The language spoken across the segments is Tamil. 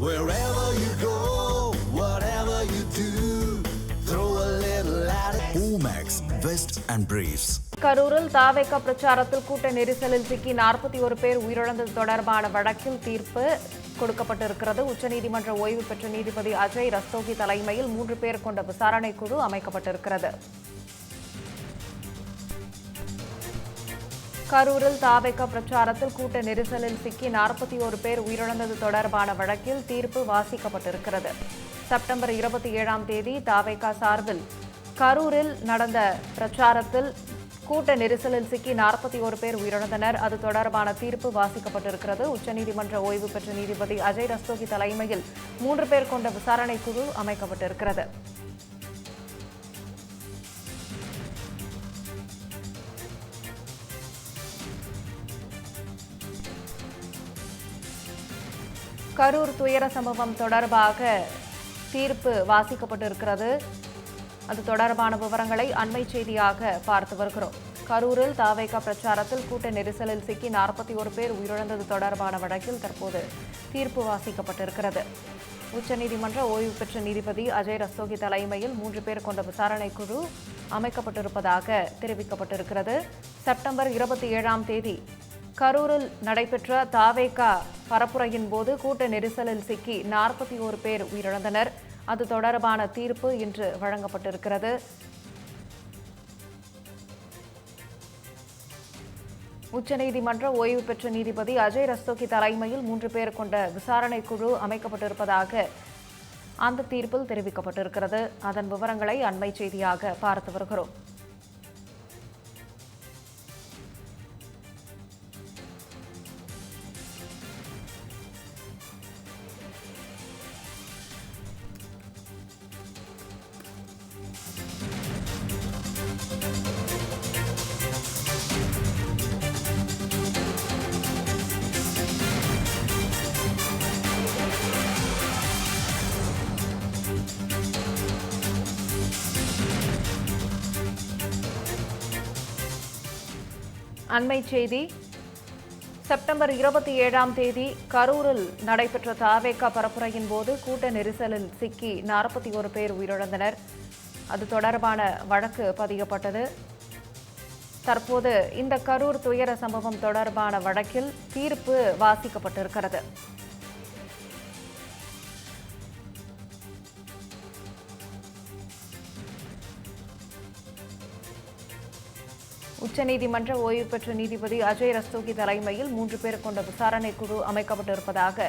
Wherever you go, whatever you do, throw a little at it. Omax, Vest and Briefs. கரூரில் தாவேக பிரச்சாரத்தில் கூட்ட நெரிசலில் சிக்கி நாற்பத்தி ஒரு பேர் உயிரிழந்தது தொடர்பான வழக்கில் தீர்ப்பு கொடுக்கப்பட்டிருக்கிறது உச்சநீதிமன்ற ஓய்வு பெற்ற நீதிபதி அஜய் ரஸ்தோகி தலைமையில் மூன்று பேர் கொண்ட விசாரணை குழு அமைக்கப்பட்டிருக்கிறது கரூரில் தாவேக பிரச்சாரத்தில் கூட்ட நெரிசலில் சிக்கி நாற்பத்தி ஒரு பேர் உயிரிழந்தது தொடர்பான வழக்கில் தீர்ப்பு வாசிக்கப்பட்டிருக்கிறது. செப்டம்பர் இருபத்தி ஏழாம் தேதி தாவேகா சார்பில் கரூரில் நடந்த பிரச்சாரத்தில் கூட்ட நெரிசலில் சிக்கி நாற்பத்தி ஒரு பேர் உயிரிழந்தனர். அது தொடர்பான தீர்ப்பு வாசிக்கப்பட்டிருக்கிறது. உச்சநீதிமன்ற ஓய்வு பெற்ற நீதிபதி அஜய் ரஸ்தோகி தலைமையில் மூன்று பேர் கொண்ட விசாரணை குழு அமைக்கப்பட்டிருக்கிறது. கரூர் துயர சம்பவம் தொடர்பாக தீர்ப்பு வாசிக்கப்பட்டிருக்கிறது. அது தொடர்பான விவரங்களை அண்மை செய்தியாக பார்த்து வருகிறோம். கரூரில் தாவேகா பிரச்சாரத்தில் கூட்ட நெரிசலில் சிக்கி நாற்பத்தி ஒரு பேர் உயிரிழந்தது தொடர்பான வழக்கில் தற்போது தீர்ப்பு வாசிக்கப்பட்டிருக்கிறது. உச்சநீதிமன்ற ஓய்வு பெற்ற நீதிபதி அஜய் ரஸ்தோகி தலைமையில் மூன்று பேர் கொண்ட விசாரணை குழு அமைக்கப்பட்டிருப்பதாக தெரிவிக்கப்பட்டிருக்கிறது. செப்டம்பர் இருபத்தி ஏழாம் தேதி கரூரில் நடைபெற்ற தாவேகா பரப்புரையின் போது கூட்ட நெரிசலில் சிக்கி நாற்பத்தி ஓரு பேர் உயிரிழந்தனர். அது தொடர்பான தீர்ப்பு இன்று வழங்கப்பட்டிருக்கிறது. உச்சநீதிமன்ற ஓய்வு பெற்ற நீதிபதி அஜய் ரஸ்தோகி தலைமையில் மூன்று பேர் கொண்ட விசாரணை குழு அமைக்கப்பட்டிருப்பதாக அந்த தீர்ப்பில் தெரிவிக்கப்பட்டிருக்கிறது. அதன் விவரங்களை அண்மை செய்தியாக பார்த்து வருகிறோம். அண்மை செய்தி. செப்டம்பர் இருபத்தி ஏழாம் தேதி கரூரில் நடைபெற்ற தாவேகா பரப்புரையின் போது கூட்ட நெரிசலில் சிக்கி நாற்பத்தி ஒரு பேர் உயிரிழந்தனர். அது தொடர்பான வழக்கு பதியப்பட்டது. தற்போது இந்த கரூர் துயர சம்பவம் தொடர்பான வழக்கில் தீர்ப்பு வாசிக்கப்பட்டிருக்கிறது. உச்சநீதிமன்ற ஓய்வு பெற்ற நீதிபதி அஜய் ரஸ்தோகி தலைமையில் மூன்று பேர் கொண்ட விசாரணை குழு அமைக்கப்பட்டிருப்பதாக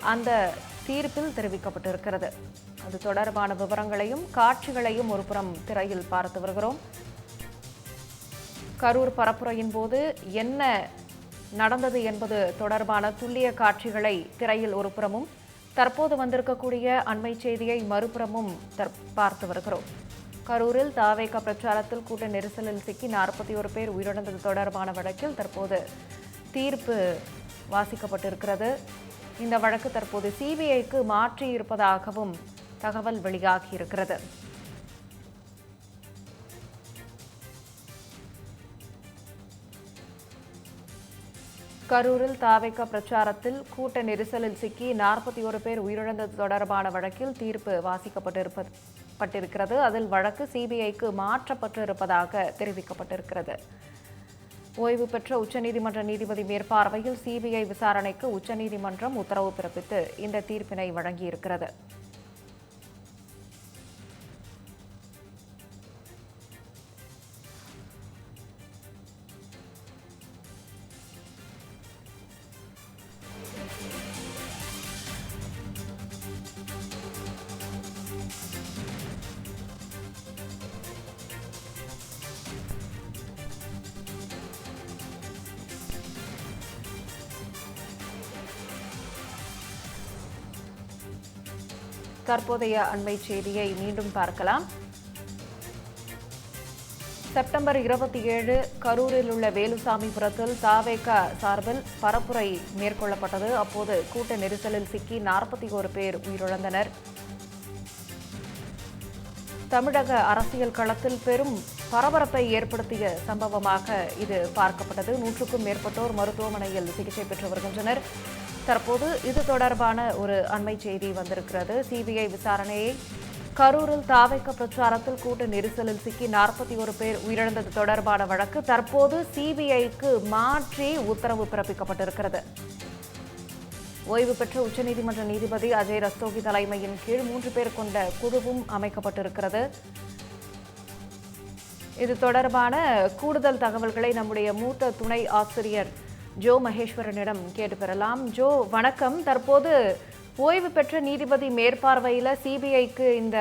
அந்த தீர்ப்பில் தெரிவிக்கப்பட்டிருக்கிறது. அது தொடர்பான விவரங்களையும் காட்சிகளையும் ஒருபுறம் திரையில் பார்த்து வருகிறோம். கரூர் பரப்புரையின் போது என்ன நடந்தது என்பது தொடர்பான துல்லிய காட்சிகளை திரையில் ஒருபுறமும் தற்போது வந்திருக்கக்கூடிய அண்மை செய்தியை மறுபுறமும் தற்- பார்த்து வருகிறோம். கரூரில் தாவேக பிரச்சாரத்தில் கூட்ட நெரிசலில் சிக்கி நாற்பத்தி ஒரு பேர் உயிரிழந்தது. தொடர்பான வழக்கில் தற்போது தீர்ப்பு வாசிக்கப்பட்டிருக்கிறது. இந்த வழக்கு தற்போது சிபிஐக்கு மாற்றியிருப்பதாகவும் தகவல் வெளியாகியிருக்கிறது. கரூரில் தாவேக பிரச்சாரத்தில் கூட்ட நெரிசலில் சிக்கி நாற்பத்தி ஒரு பேர் உயிரிழந்தது. தொடர்பான வழக்கில் தீர்ப்பு வாசிக்கப்பட்டிருப்பது பட்டிருக்கிறது. அதில் வழக்கு சிபிஐக்கு மாற்றப்பட்டிருப்பதாக தெரிவிக்கப்பட்டிருக்கிறது. ஓய்வு பெற்ற உச்சநீதிமன்ற நீதிபதி மேற்பார்வையில் சிபிஐ விசாரணைக்கு உச்சநீதிமன்றம் உத்தரவு பிறப்பித்து இந்த தீர்ப்பினை வழங்கியிருக்கிறது. தற்போதைய அண்மை செய்தியை மீண்டும் பார்க்கலாம். செப்டம்பர் இருபத்தி ஏழு கரூரில் உள்ள வேலுசாமிபுரத்தில் தாவேக சார்பில் பரப்புரை மேற்கொள்ளப்பட்டது. அப்போது கூட்ட நெரிசலில் சிக்கி நாற்பத்தி ஒரு பேர் உயிரிழந்தனர். தமிழக அரசியல் களத்தில் பெரும் பரபரப்பை ஏற்படுத்திய சம்பவமாக இது பார்க்கப்பட்டது. நூற்றுக்கும் மேற்பட்டோர் மருத்துவமனையில் சிகிச்சை பெற்று வருகின்றனர். தற்போது இது தொடர்பான ஒரு அண்மை செய்தி வந்திருக்கிறது. சிபிஐ விசாரணையை கரூரில் தாவைக்க பிரச்சாரத்தில் கூட்ட நெரிசலில் சிக்கி நாற்பத்தி ஒரு பேர் உயிரிழந்தது தொடர்பான வழக்கு தற்போது சிபிஐக்கு மாற்றி உத்தரவு பிறப்பிக்கப்பட்டிருக்கிறது. ஓய்வு பெற்ற உச்சநீதிமன்ற நீதிபதி அஜய் ரஸ்தோகி தலைமையின் கீழ் மூன்று பேர் கொண்ட குழுவும் அமைக்கப்பட்டிருக்கிறது. இது தொடர்பான கூடுதல் தகவல்களை நம்முடைய மூத்த துணை ஆசிரியர் ஜோ மகேஸ்வரனிடம் கேட்டு பெறலாம் ஜோ வணக்கம். தற்போது ஓய்வு பெற்ற நீதிபதி மேற்பார்வையில் சிபிஐக்கு இந்த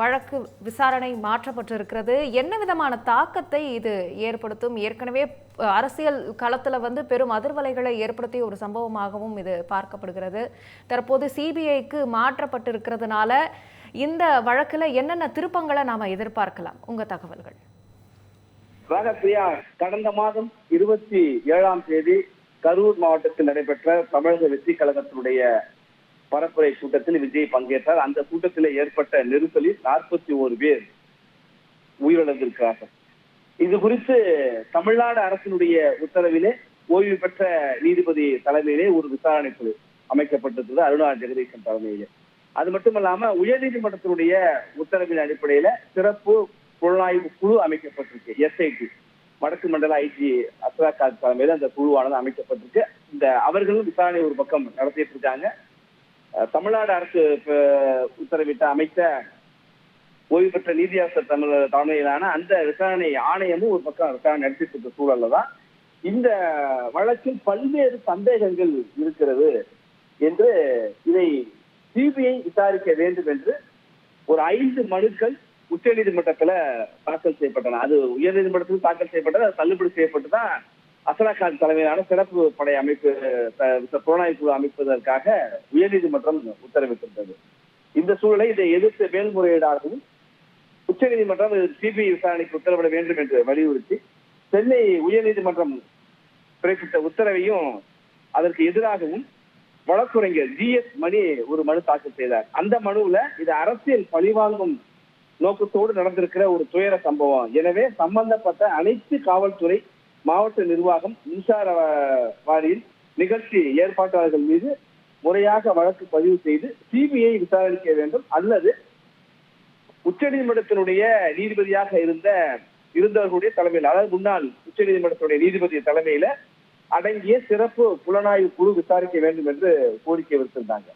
வழக்கு விசாரணை மாற்றப்பட்டிருக்கிறது. என்ன விதமான தாக்கத்தை இது ஏற்படுத்தும்? ஏற்கனவே அரசியல் களத்தில் வந்து பெரும் அதிர்வலைகளை ஏற்படுத்திய ஒரு சம்பவமாகவும் இது பார்க்கப்படுகிறது. தற்போது சிபிஐக்கு மாற்றப்பட்டிருக்கிறதுனால இந்த வழக்கில் என்னென்ன திருப்பங்களை நாம் எதிர்பார்க்கலாம்? உங்கள் தகவல்கள். ராகப்பிரியா கடந்த மாதம் இருபத்தி ஏழாம் தேதி கரூர் மாவட்டத்தில் நடைபெற்ற தமிழக வெற்றி கழகத்தினுடைய பரப்புரை கூட்டத்தில் விஜய் பங்கேற்றார். அந்த கூட்டத்தில் ஏற்பட்ட நெரிசலில் நாற்பத்தி ஒரு பேர் உயிரிழந்திருக்கிறார்கள். இது குறித்து தமிழ்நாடு அரசினுடைய உத்தரவிலே ஓய்வு பெற்ற நீதிபதி தலைமையிலே ஒரு விசாரணை குழு அமைக்கப்பட்டிருந்தது அருணா ஜெகதீசன் தலைமையிலே. அது மட்டுமல்லாம உயர்நீதிமன்றத்தினுடைய உத்தரவின் அடிப்படையில சிறப்பு புலனாய்வு குழு அமைக்கப்பட்டிருக்கு எஸ்ஐடி வடக்கு மண்டல ஐஜி அஸ்ராகாத் தலைமையில் அந்த குழுவானது அமைக்கப்பட்டிருக்கு. இந்த அவர்களும் விசாரணை ஒரு பக்கம் நடத்திட்டு இருக்காங்க. அஹ், தமிழ்நாடு அரசு உத்தரவிட்ட அமைத்த ஓய்வு பெற்ற நீதியரசர் தமிழ் தலைமையிலான அந்த விசாரணை ஆணையமும் ஒரு பக்கம் விசாரணை நடத்திட்டு இருக்க சூழல்ல தான் இந்த வழக்கில் பல்வேறு சந்தேகங்கள் இருக்கிறது என்று இதை சிபிஐ விசாரிக்க வேண்டும் என்று ஒரு ஐந்து மனுக்கள் உச்ச நீதிமன்றத்துல தாக்கல் செய்யப்பட்டன. அது உயர் நீதிமன்றத்தில் தாக்கல் செய்யப்பட்டது அது தள்ளுபடி செய்யப்பட்டு தான் அசலாகான் தலைமையிலான சிறப்பு படை அமைப்பு புலனாய்வு குழு அமைப்பதற்காக உயர்நீதிமன்றம் உத்தரவிட்டிருந்தது. இந்த சூழலை இதை எதிர்த்து மேல்முறையீடாகவும் உச்சநீதிமன்றம் சிபிஐ விசாரணைக்கு உத்தரவிட வேண்டும் என்று வலியுறுத்தி சென்னை உயர்நீதிமன்றம் பிறப்பித்த உத்தரவையும் அதற்கு எதிராகவும் வழக்குரைஞர் ஜி எஸ் மணி ஒரு மனு தாக்கல் செய்தார். அந்த மனுவுல இது அரசியல் பழிவாங்கும் நோக்கத்தோடு நடந்திருக்கிற ஒரு துயர சம்பவம். எனவே சம்பந்தப்பட்ட அனைத்து காவல்துறை மாவட்ட நிர்வாகம் மின்சார வாரியில் நிகழ்ச்சி ஏற்பாட்டாளர்கள் மீது முறையாக வழக்கு பதிவு செய்து சிபிஐ விசாரிக்க வேண்டும். அல்லது உச்சநீதிமன்றத்தினுடைய நீதிபதியாக இருந்த இருந்தவர்களுடைய தலைமையில் அதாவது முன்னாள் உச்சநீதிமன்றத்தினுடைய நீதிபதி தலைமையில அடங்கிய சிறப்பு புலனாய்வு குழு விசாரிக்க வேண்டும் என்று கோரிக்கை விடுத்திருந்தாங்க.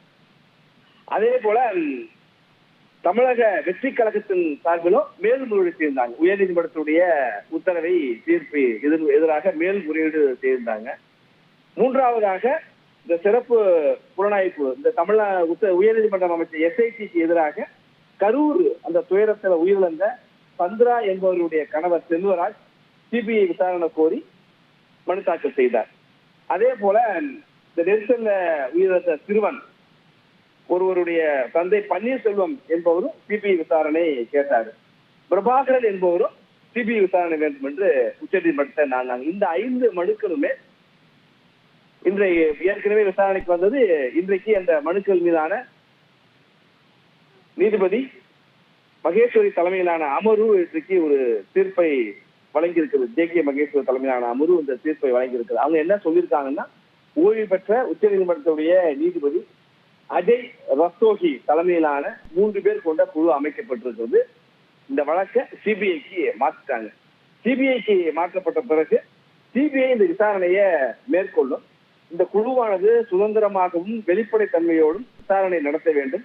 அதே போல தமிழக வெற்றி கழகத்தின் சார்பிலும் மேல்முறையீடு செய்திருந்தாங்க. உயர்நீதிமன்றத்துடைய உத்தரவை தீர்ப்பு எதிர் எதிராக மேல்முறையீடு செய்திருந்தாங்க. மூன்றாவதாக இந்த சிறப்பு புலனாய்வு குழு இந்த தமிழ உத்த உயர்நீதிமன்றம் அமைச்ச எஸ்ஐடிக்கு எதிராக கரூர் அந்த துயரத்தில் உயிரிழந்த சந்திரா என்பவருடைய கணவர் செல்வராஜ் சிபிஐ விசாரணை கோரி மனு தாக்கல் செய்தார். அதே போல இந்த நெரிசல்ல உயிரிழந்த சிறுவன் ஒருவருடைய தந்தை பன்னீர்செல்வம் என்பவரும் சிபிஐ விசாரணை கேட்டார். பிரபாகரன் என்பவரும் சிபிஐ விசாரணை வேண்டும் என்று உச்சநீதிமன்றத்தை நாங்கள் இந்த ஐந்து மனுக்களுமே இன்றைய ஏற்கனவே விசாரணைக்கு வந்தது. இன்றைக்கு அந்த மனுக்கள் மீதான நீதிபதி மகேஸ்வரி தலைமையிலான அமர்வு இன்றைக்கு ஒரு தீர்ப்பை வழங்கியிருக்கிறது. ஜே கே மகேஸ்வரி தலைமையிலான அமர்வு இந்த தீர்ப்பை வழங்கியிருக்கிறது. அவங்க என்ன சொல்லியிருக்காங்கன்னா ஓய்வு பெற்ற உச்சநீதிமன்றத்துடைய நீதிபதி அஜய் ரஸ்தோகி தலைமையிலான மூன்று பேர் கொண்ட குழு அமைக்கப்பட்டிருக்கிறது. இந்த வழக்கை சிபிஐக்கு மாற்றிட்டாங்க சிபிஐக்கு மாற்றப்பட்ட பிறகு சிபிஐ இந்த விசாரணையை மேற்கொள்ளும். இந்த குழுவானது சுதந்திரமாகவும் வெளிப்படைத்தன்மையோடும் விசாரணை நடத்த வேண்டும்.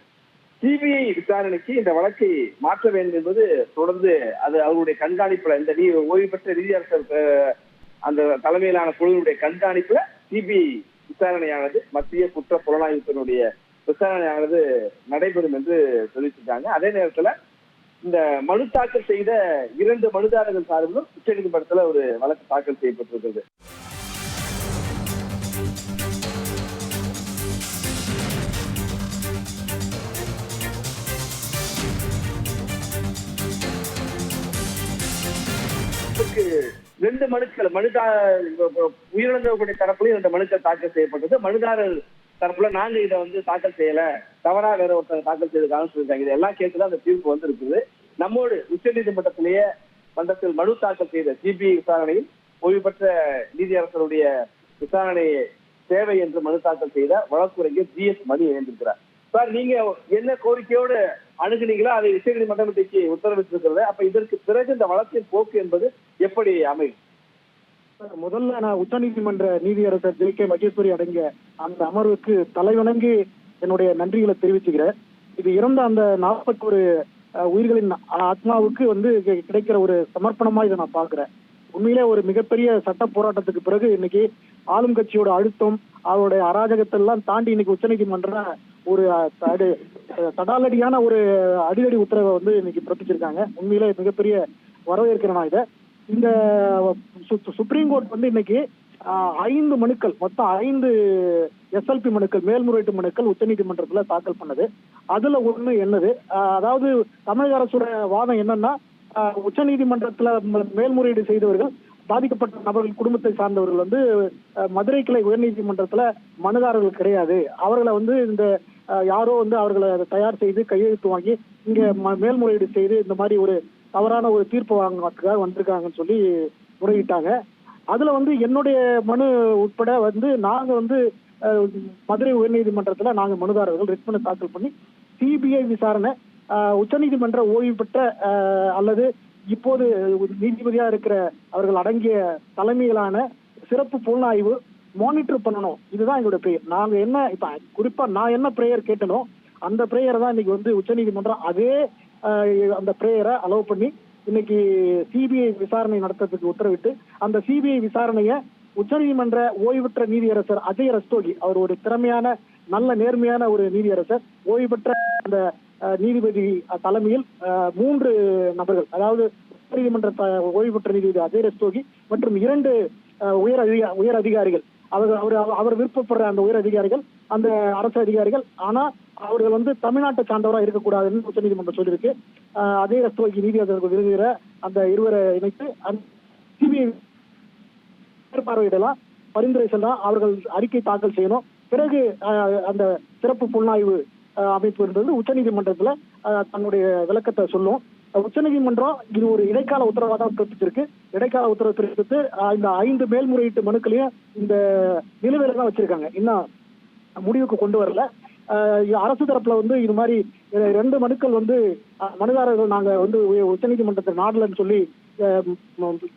சிபிஐ விசாரணைக்கு இந்த வழக்கை மாற்ற வேண்டும் என்பது தொடர்ந்து அது அவருடைய கண்காணிப்புல இந்த நீ ஓய்வு பெற்ற நீதியரசர் அந்த தலைமையிலான குழுவினுடைய கண்காணிப்புல சிபிஐ விசாரணையானது மத்திய குற்ற புலனாய்வுத்தினுடைய விசாரணையானது நடைபெறும் என்று தெரிவிச்சிருக்காங்க அதே நேரத்துல இந்த மனு தாக்கல் செய்த இரண்டு மனுதாரர்கள் சார்பிலும் உச்சநீதிமன்றத்துல ஒரு வழக்கு தாக்கல் செய்யப்பட்டிருக்கிறது. ரெண்டு மனுக்கள் மனுதா உயிரிழந்தவர்களுடைய தரப்புலையும் ரெண்டு மனுக்கள் தாக்கல் செய்யப்பட்டது மனுதாரர் தரப்புல நாங்க இதை வந்து தாக்கல் செய்யல. தவறா வேற ஒருத்தர் தாக்கல் செய்திருக்காங்கன்னு சொல்லியிருக்காங்க இதெல்லாம் கேஸ்ல அந்த தீர்ப்பு வந்து இருக்குது நம்மோடு உச்சநீதிமன்றத்திலேயே மன்றத்தில் மனு தாக்கல் செய்த சிபிஐ விசாரணையில் ஓய்வு பெற்ற நீதியரசருடைய விசாரணை தேவை என்று மனு தாக்கல் செய்த வழக்குரைஞர் ஜி எஸ் மணி இணைந்திருக்கிறார் சார் நீங்க என்ன கோரிக்கையோடு அணுகுனீங்களோ அதை உச்சநீதிமன்றம் இன்றைக்கு உத்தரவிட்டிருக்கிறது அப்ப இதற்கு பிறகு இந்த வழக்கின் போக்கு என்பது எப்படி அமையும்? முதல்ல நான் உச்சநீதிமன்ற நீதியரசர் ஜே கே மகேஸ்வரி அடங்கிய அந்த அமர்வுக்கு தலைவணங்கி என்னுடைய நன்றிகளை தெரிவிச்சுக்கிறேன். இது இறந்த அந்த நாற்பத்தொரு உயிர்களின் ஆத்மாவுக்கு வந்து கிடைக்கிற ஒரு சமர்ப்பணமா இதை நான் பாக்குறேன் உண்மையிலே ஒரு மிகப்பெரிய சட்ட போராட்டத்துக்கு பிறகு இன்னைக்கு ஆளும் கட்சியோட அழுத்தம் அவருடைய அராஜகத்தை எல்லாம் தாண்டி இன்னைக்கு உச்சநீதிமன்றம் ஒரு தடு- தடாலடியான ஒரு அடிதடி உத்தரவை வந்து இன்னைக்கு பிறப்பிச்சிருக்காங்க. உண்மையிலே மிகப்பெரிய வரவேற்கிறேன் நான் இதை. இந்த சு- சுப்ரீம் கோர்ட் வந்து இன்னைக்கு ஐந்து மனுக்கள் மொத்தம் ஐந்து எஸ்எல்பி மனுக்கள் மேல்முறையீட்டு மனுக்கள் உச்சநீதிமன்றத்துல தாக்கல் பண்ணது. அதுல ஒண்ணு என்னது? அதாவது தமிழக அரசோட வாதம் என்னன்னா ஆஹ், உச்சநீதிமன்றத்துல மேல்முறையீடு செய்தவர்கள் பாதிக்கப்பட்ட நபர்கள் குடும்பத்தை சார்ந்தவர்கள் வந்து மதுரை கிளை உயர்நீதிமன்றத்துல மனுதாரர்கள் கிடையாது. அவர்களை வந்து இந்த யாரோ வந்து அவர்களை அதை தயார் செய்து கையெழுத்து வாங்கி இங்க ம- மேல்முறையீடு செய்து இந்த மாதிரி ஒரு தவறான ஒரு தீர்ப்பு வாங்குறதுக்காக வந்திருக்காங்கன்னு சொல்லி முறையிட்டாங்க. அதுல வந்து என்னுடைய மனு உட்பட வந்து நாங்க வந்து மதுரை உயர்நீதிமன்றத்துல நாங்க மனுதாரர்கள் ரிட் மனு தாக்கல் பண்ணி சிபிஐ விசாரணை உச்சநீதிமன்ற ஓய்வு பெற்ற அல்லது இப்போது நீதிபதியா இருக்கிற அவர்கள் அடங்கிய தலைமையிலான சிறப்பு புலனாய்வு மானிட்டர் பண்ணணும். இதுதான் எங்களுடைய பிரேயர் நாங்க என்ன இப்ப குறிப்பா நான் என்ன பிரேயர் கேட்டனோ அந்த பிரேயர் தான் இன்னைக்கு வந்து உச்சநீதிமன்றம் அதே அந்த பிரேயரை அலோவ் பண்ணி இன்னைக்கு சிபிஐ விசாரணை நடத்துறதுக்கு உத்தரவிட்டு அந்த சிபிஐ விசாரணையை உச்சநீதிமன்ற ஓய்வுற்ற நீதியரசர் அஜய் ரஸ்தோகி அவர் ஒரு திறமையான நல்ல நேர்மையான ஒரு நீதியரசர். ஓய்வு பெற்ற அந்த நீதிபதி தலைமையில் மூன்று நபர்கள் அதாவது உச்சநீதிமன்ற த- ஓய்வு பெற்ற நீதிபதி அஜய் ரஸ்தோகி மற்றும் இரண்டு உயர் அதிகா உயர் அதிகாரிகள். அவர் அவர் அவர் விருப்பப்படுற அந்த உயர் அதிகாரிகள் அந்த அரசு அதிகாரிகள் ஆனா அவர்கள் வந்து தமிழ்நாட்டை சார்ந்தவரா இருக்கக்கூடாதுன்னு உச்சநீதிமன்றம் சொல்லியிருக்கு. அதே ரஸ்தோகி நீதியரசர்கள் விரும்புகிற அந்த இருவரை இணைத்து சிபிஐ பார்வையிடலாம் பரிந்துரை செல்லாம் அவர்கள் அறிக்கை தாக்கல் செய்யணும். பிறகு அந்த சிறப்பு புலனாய்வு அமைப்பு இருந்தது உச்சநீதிமன்றத்தில் தன்னுடைய விளக்கத்தை சொல்லும். உச்சநீதிமன்றம் இது ஒரு இடைக்கால உத்தரவாக தான் பிறப்பிச்சிருக்கு. இடைக்கால உத்தரவு பிறப்பித்து இந்த ஐந்து மேல்முறையீட்டு மனுக்களையும் இந்த நிலுவையில தான் வச்சிருக்காங்க. இன்னும் முடிவுக்கு கொண்டு வரல. அஹ் அரசு தரப்புல வந்து இது மாதிரி ரெண்டு மனுக்கள் வந்து மனுதாரர்கள் நாங்க வந்து உச்சநீதிமன்றத்தை நாடலன்னு சொல்லி அஹ்,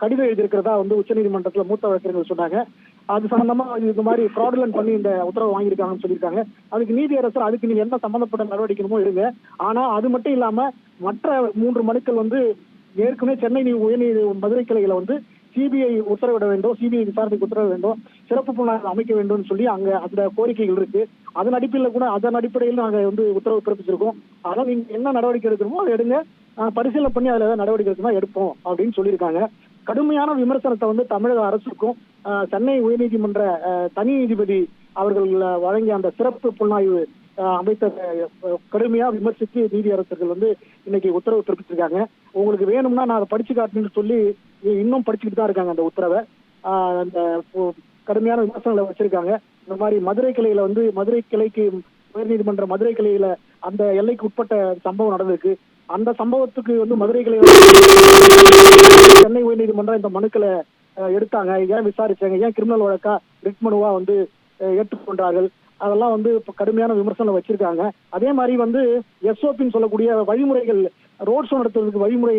கடிதம் எழுதியிருக்கிறதா வந்து உச்சநீதிமன்றத்துல மூத்த வழக்கறிஞர்கள் சொன்னாங்க. அது சம்பந்தமா இந்த மாதிரி ஃப்ராடுலன் பண்ணி இந்த உத்தரவு வாங்கியிருக்காங்கன்னு சொல்லியிருக்காங்க. அதுக்கு நீதியரசர் அதுக்கு நீங்க என்ன சம்பந்தப்பட்ட நடவடிக்கைமோ எடுங்க ஆனா அது மட்டும் இல்லாம மற்ற மூன்று மனுக்கள் வந்து ஏற்கனவே சென்னை நீ- உயர்நீதி மதுரை கிளையில வந்து சிபிஐ உத்தரவிட வேண்டும் சிபிஐ விசாரணைக்கு உத்தரவிட வேண்டும் சிறப்பு புலனாய்வு அமைக்க வேண்டும் சொல்லி அங்க அந்த கோரிக்கைகள் இருக்கு. அதன் அடிப்படையில் கூட அதன் அடிப்படையில் நாங்க வந்து உத்தரவு பிறப்பிச்சிருக்கோம். அதான் நீங்க என்ன நடவடிக்கை எடுக்கணுமோ அதை எடுங்க. பரிசீலனை பண்ணி அதுல ஏதாவது நடவடிக்கை எடுக்கணும் எடுப்போம் அப்படின்னு சொல்லியிருக்காங்க. கடுமையான விமர்சனத்தை வந்து தமிழக அரசுக்கும் சென்னை உயர்நீதிமன்ற தனி நீதிபதி அவர்கள் வழங்கிய அந்த சிறப்பு புலனாய்வு அமைத்த கடுமையா விமர்சித்து நீதியரசர்கள் வந்து இன்னைக்கு உத்தரவு பிறப்பிச்சிருக்காங்க. உங்களுக்கு வேணும்னா நான் அதை படிச்சு காட்டுன்னு சொல்லி இன்னும் படிச்சுக்கிட்டு தான் இருக்காங்க அந்த உத்தரவை. அந்த கடுமையான விமர்சனங்களை வச்சிருக்காங்க. இந்த மாதிரி மதுரை கிளையில வந்து மதுரை கிளைக்கு உயர்நீதிமன்ற மதுரை கிளையில அந்த எல்லைக்கு உட்பட்ட சம்பவம் நடந்திருக்கு. அந்த சம்பவத்துக்கு வந்து மதுரை கிளை சென்னை உயர்நீதிமன்றம் இந்த மனுக்களை எடுத்தாங்க. ஏன் விசாரிச்சாங்க? ஏன் கிரிமினல் வழக்கா ரிட் மனுவா வந்து ஏற்றுக்கொண்டார்கள்? அதெல்லாம் வந்து இப்ப கடுமையான விமர்சனம் வச்சிருக்காங்க. அதே மாதிரி வந்து எஸ்ஓபின்னு சொல்லக்கூடிய வழிமுறைகள் ரோட் ஷோ நடத்துறதுக்கு வழிமுறை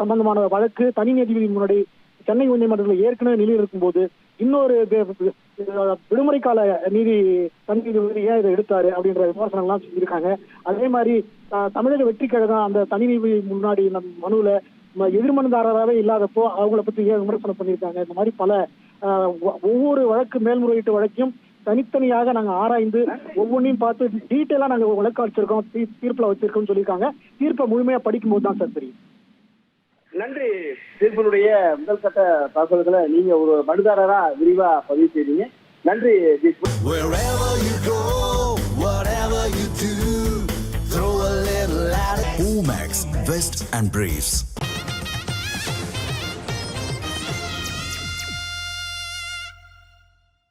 சம்பந்தமான வழக்கு தனி நீதிபதி முன்னாடி சென்னை உயர்நீதிமன்றத்தில் ஏற்கனவே நிலையில் இருக்கும்போது இன்னொரு விடுமுறை கால நீதி தனி நீதிபதி ஏன் இதை எடுத்தாரு அப்படின்ற விமர்சனம் எல்லாம் இருக்காங்க அதே மாதிரி தமிழக வெற்றி கழகம் அந்த தனி நீதிபதி முன்னாடி நம் மனுவில் எதிர்மனுதாரராகவே இல்லாதப்போ அவங்கள பத்தி ஏன் விமர்சனம் பண்ணியிருக்காங்க? இந்த மாதிரி பல ஒவ்வொரு வழக்கு மேல்முறையீட்டு வழக்கையும் தனித்தனியாக நாங்க ஆராய்ந்து ஒவ்வொன்றையும் பார்த்து டீட்டெயிலா நாங்க வழக்கு வச்சிருக்கோம் தீர்ப்புல வச்சிருக்கோம்னு சொல்லியிருக்காங்க. தீர்ப்பை முழுமையா படிக்கும்போது தான் சார் தெரியும். நன்றி தீர்ப்பினுடைய முதல் கட்ட தாக்கல்களை நீங்க ஒரு மனுதாரரா விரிவா பதிவு செய்தீங்க நன்றி it. Omax, Vest and Briefs.